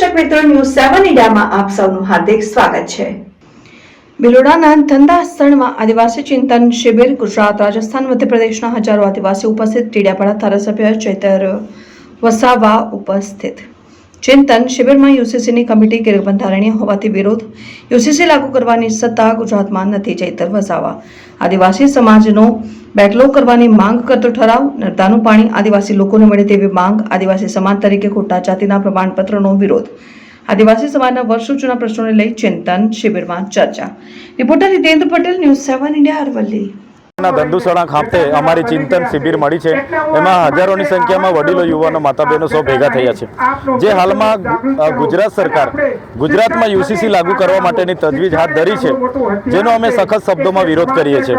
મિત્રો ન્યૂઝ સેવન ઇન્ડિયામાં આપ સૌનું હાર્દિક સ્વાગત છે. બિલોડાના ધંધાસ્થળમાં આદિવાસી ચિંતન શિબિર, ગુજરાત, રાજસ્થાન, મધ્યપ્રદેશના હજારો આદિવાસી ઉપસ્થિત. ટીડિયાપાડા ધારાસભ્ય ચૈતર વસાવા ઉપસ્થિત. ચિંતન શિબિરમાં યુસીસીની કમિટી ગેરબંધારણીય હોવાથી વિરોધ. યુસીસી લાગુ કરવાની સત્તા ગુજરાતમાં નથી, ચૈતર વસાવા. આદિવાસી સમાજનો બેકલોગ કરવાની માંગ કરતો ઠરાવ, નર્મદાનું પાણી આદિવાસી લોકોને મળે તેવી માંગ આદિવાસી સમાજ તરીકે ખોટા જાતિના પ્રમાણપત્રનો વિરોધ. આદિવાસી સમાજના વર્ષો જૂના પ્રશ્નોને લઈ ચિંતન શિબિરમાં ચર્ચા. Reporter Hitendra Patel, news seven India Aravalli. ના ધંધુસણા ખાતે અમારી ચિંતન શિબિર મળી છે. એમાં હજારોની સંખ્યામાં વડીલો, યુવાનો માતા બહેનો સૌ ભેગા થયા છે. જે હાલમાં ગુજરાત સરકાર, ગુજરાતમાં યુસીસી લાગુ કરવા માટેની તજવીજ હાથ ધરી છે, જેનો અમે સખત શબ્દોમાં વિરોધ કરીએ છીએ.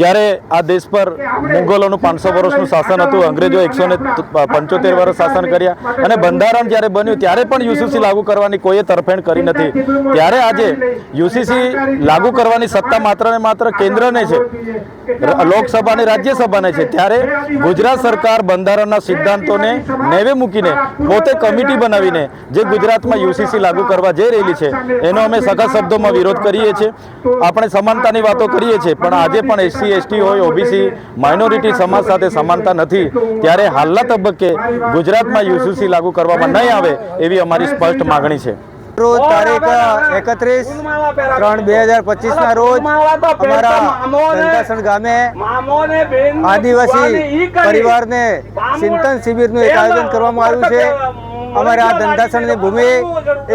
જ્યારે આ દેશ પર મુગલોનું પાંચસો વર્ષનું શાસન હતું, અંગ્રેજો એકસો ને પંચોતેર વર્ષ શાસન કર્યા, અને બંધારણ જ્યારે બન્યું, ત્યારે પણ યુસીસી લાગુ કરવાની કોઈએ તરફેણ કરી નથી. ત્યારે આજે યુસીસી લાગુ કરવાની સત્તા માત્ર ને માત્ર કેન્દ્રને છે. લોકસભા અને રાજ્યસભાને છે, ત્યારે ગુજરાત સરકાર બંધારણના સિદ્ધાંતોને નેવે મૂકીને પોતે કમિટી બનાવીને જે ગુજરાતમાં યુસીસી લાગુ કરવા જઈ રહેલી છે, એનો અમે સખત શબ્દોમાં વિરોધ કરીએ છીએ. આપણે સમાનતાની વાતો કરીએ છીએ, પણ આજે પણ એસસી, એસટી હોય, ઓબીસી, માઇનોરિટી સમાજ સાથે સમાનતા નથી. ત્યારે હાલના તબક્કે ગુજરાતમાં યુસીસી લાગુ કરવામાં નહીં આવે એવી અમારી સ્પષ્ટ માગણી છે. રોજ તારીખ એકત્રીસ ત્રણ બે હજાર પચીસ ના રોજ અમારા ધંધાસણ ગામે આદિવાસી પરિવારને ચિંતન શિબિરનું એક આયોજન કરવામાં આવ્યું છે. અમારે આ ધંધાસણની ભૂમિ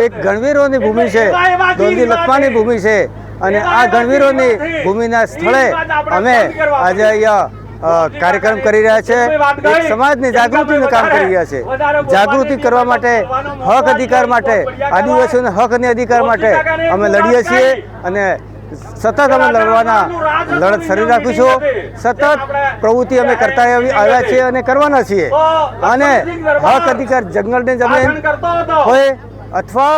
એક ગણવીરોની ભૂમિ છે. દોલદી લખમાની ભૂમિ છે. અને આ ગણવીરોની ભૂમિના સ્થળે અમે આજે અહીંયા કાર્યક્રમ કરી રહ્યા છે. સમાજની જાગૃતિનું કામ કરી રહ્યા છે. જાગૃતિ કરવા માટે હક અધિકાર માટે આદિવાસીઓના હક અને અધિકાર માટે અમે લડીએ છીએ અને સતત અમે લડવાના લડત શરૂ રાખીશું. સતત પ્રવૃત્તિ અમે કરતા આવ્યા છીએ અને કરવાના છીએ. અને હક અધિકાર જંગલની જમીન હોય અથવા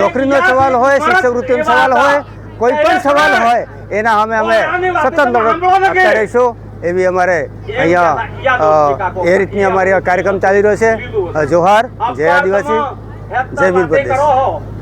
નોકરીનો સવાલ હોય શિષ્યવૃત્તિનો સવાલ હોય કોઈ પણ સવાલ હોય એના અમે અમે સતત લડત રહીશું. એવી અમારે અહીંયા એ રીતની અમારી કાર્યક્રમ ચાલી રહ્યો છે. જોહાર, જય આદિવાસી, જય વીર પ્રદેશ.